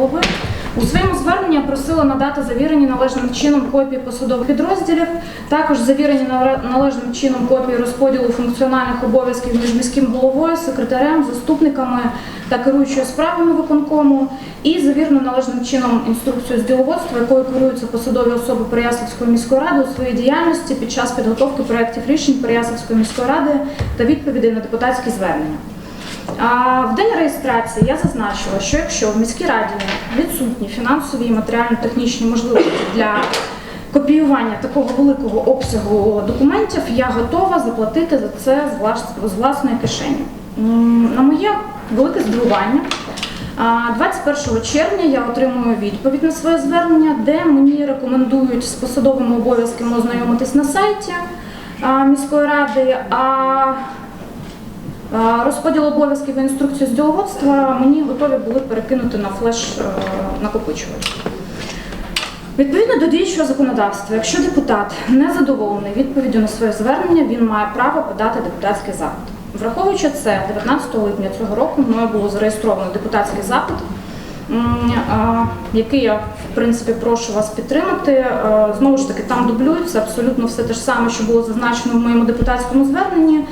голови. У своєму зверненні я просила надати завірені належним чином копії посадових підрозділів, також завірені нале- належним чином копії розподілу функціональних обов'язків між міським головою, секретарем, заступниками та керуючою справами виконкому, і завірену належним чином інструкцію з діловодства, якою керуються посадові особи Переяславської міської ради у своїй діяльності під час підготовки проєктів рішень Переяславської міської ради та відповідей на депутатські звернення. В день реєстрації я зазначила, що якщо в міській раді відсутні фінансові і матеріально-технічні можливості для копіювання такого великого обсягу документів, я готова заплатити за це з влас- з власної кишені. На моє велике здивування. 21 червня я отримую відповідь на своє звернення, де мені рекомендують з посадовими обов'язками ознайомитись на сайті міської ради. А Розподіл обов'язків і інструкцію з діловодства мені готові були перекинути на флеш е, накопичувач. Відповідно до діючого законодавства, якщо депутат не задоволений відповіддю на своє звернення, він має право подати депутатський запит. Враховуючи це, 19 липня цього року мною було зареєстровано депутатський запит, який я в принципі прошу вас підтримати. Е, Знову ж таки, там дублюється абсолютно все те ж саме, що було зазначено в моєму депутатському зверненні.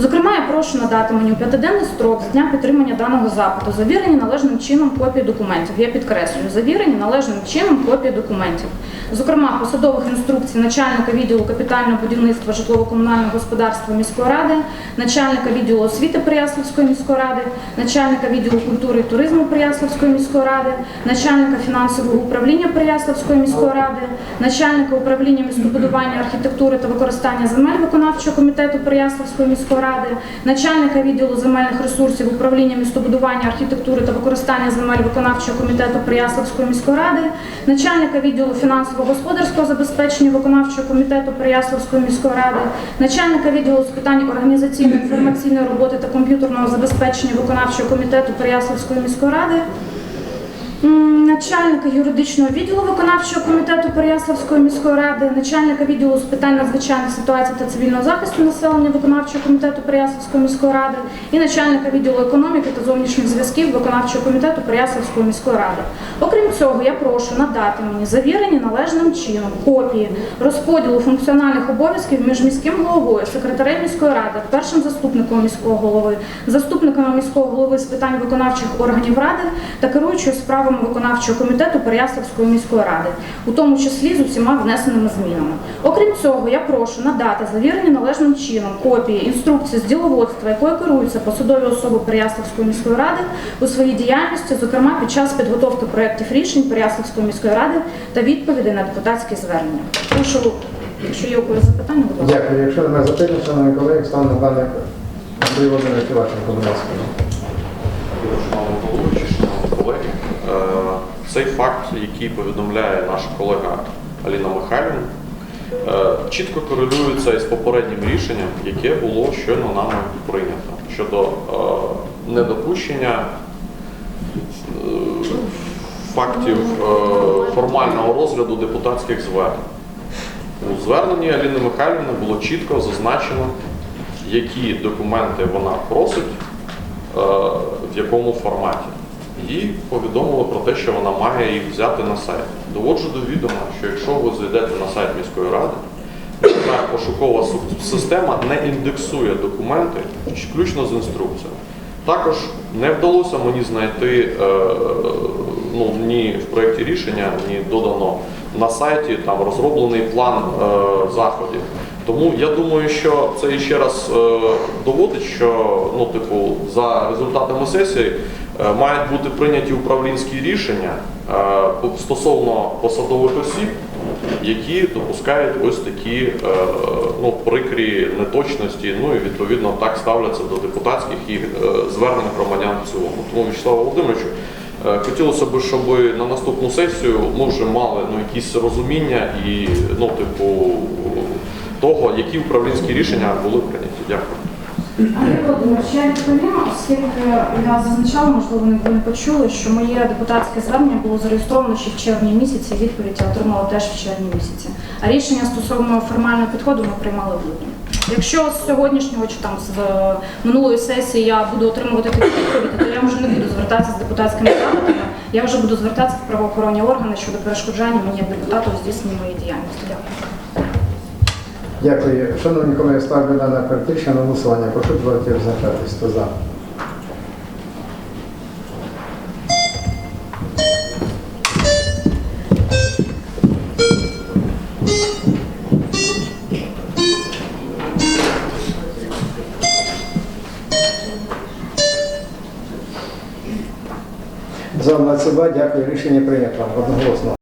Зокрема, я прошу надати мені у п'ятиденний строк з дня підтримання даного запиту, завірені належним чином копії документів. Я підкреслюю, завірені належним чином копії документів. Зокрема, посадових інструкцій начальника відділу капітального будівництва житлово-комунального господарства міської ради, начальника відділу освіти Переяславської міської ради, начальника відділу культури і туризму Переяславської міської ради, начальника фінансового управління Переяславської міської ради, начальника управління містобудування, архітектури та використання земель виконавчого комітету Переяславської міської ради, начальника відділу земельних ресурсів управління містобудування, архітектури та використання земель виконавчого комітету Переяславської міської ради, начальника відділу фінансово-господарського забезпечення виконавчого комітету Переяславської міської ради, начальника відділу з питань організаційної інформаційної роботи та комп'ютерного забезпечення виконавчого комітету Переяславської міської ради. Начальника юридичного відділу виконавчого комітету Переяславської міської ради, начальника відділу з питань надзвичайних ситуацій та цивільного захисту населення виконавчого комітету Переяславської міської ради і начальника відділу економіки та зовнішніх зв'язків виконавчого комітету Переяславської міської ради. Окрім цього, я прошу надати мені завірені належним чином копії розподілу функціональних обов'язків між міським головою, секретарем міської ради, першим заступником міського голови, заступниками міського голови з питань виконавчих органів ради та керуючою справами виконавчого комітету Переяславської міської ради, у тому числі з усіма внесеними змінами. Окрім цього, я прошу надати завірені належним чином копії інструкції з діловодства, якою керуються посадові особи Переяславської міської ради у своїй діяльності, зокрема під час підготовки проєктів рішень Переяславської міської ради та відповідей на депутатські звернення. Прошу, якщо є у когось запитання, будь ласка. Дякую. Якщо немає запитань, шановні колеги, ставимо на дане Андрій Володимирович Івашенко, будь ласка. Шановні головуючі, шановні колеги, е, цей факт, який повідомляє наша колега Аліна Михайлівна, е, чітко корелюється із попереднім рішенням, яке було щойно нами прийнято щодо е, недопущення е, фактів формального розгляду депутатських звернень. У зверненні Аліни Михайлівни було чітко зазначено, які документи вона просить, в якому форматі. Їй повідомили про те, що вона має їх взяти на сайт. Доводжу до відома, що якщо ви зайдете на сайт міської ради, міська пошукова система не індексує документи, включно з інструкціями. Також не вдалося мені знайти е, ну, ні в проєкті рішення, ні додано на сайті там розроблений план е, заходів. Тому я думаю, що це ще раз е, доводить, що ну, типу, за результатами сесії е, мають бути прийняті управлінські рішення е, стосовно посадових осіб, які допускають ось такі ну, прикрі неточності, ну і відповідно так ставляться до депутатських і звернень громадян в цілому. Тому Вячеславу Володимировичу, хотілося б, щоб на наступну сесію ми вже мали ну, якісь розуміння і ну, типу, того, які управлінські рішення були прийняті. Дякую. Андрій Володимирович, я відповім, оскільки я зазначала, можливо, ви не почули, що моє депутатське звернення було зареєстровано ще в червні місяці, відповідь я отримала теж в червні місяці. А рішення стосовно формального підходу ми приймали в липні. Якщо з сьогоднішнього чи там з е, минулої сесії я буду отримувати такі відповіді, то я вже не буду звертатися з депутатськими запитами. я вже буду звертатися в правоохоронні органи щодо перешкоджання мені як депутату у здійсненні моєї діяльності. Дякую. Дякую. Шановні колеги, ставлю дане практичне на голосування. Прошу двоє визначатись. Хто за? За 22, дякую. Рішення прийнято одноголосно.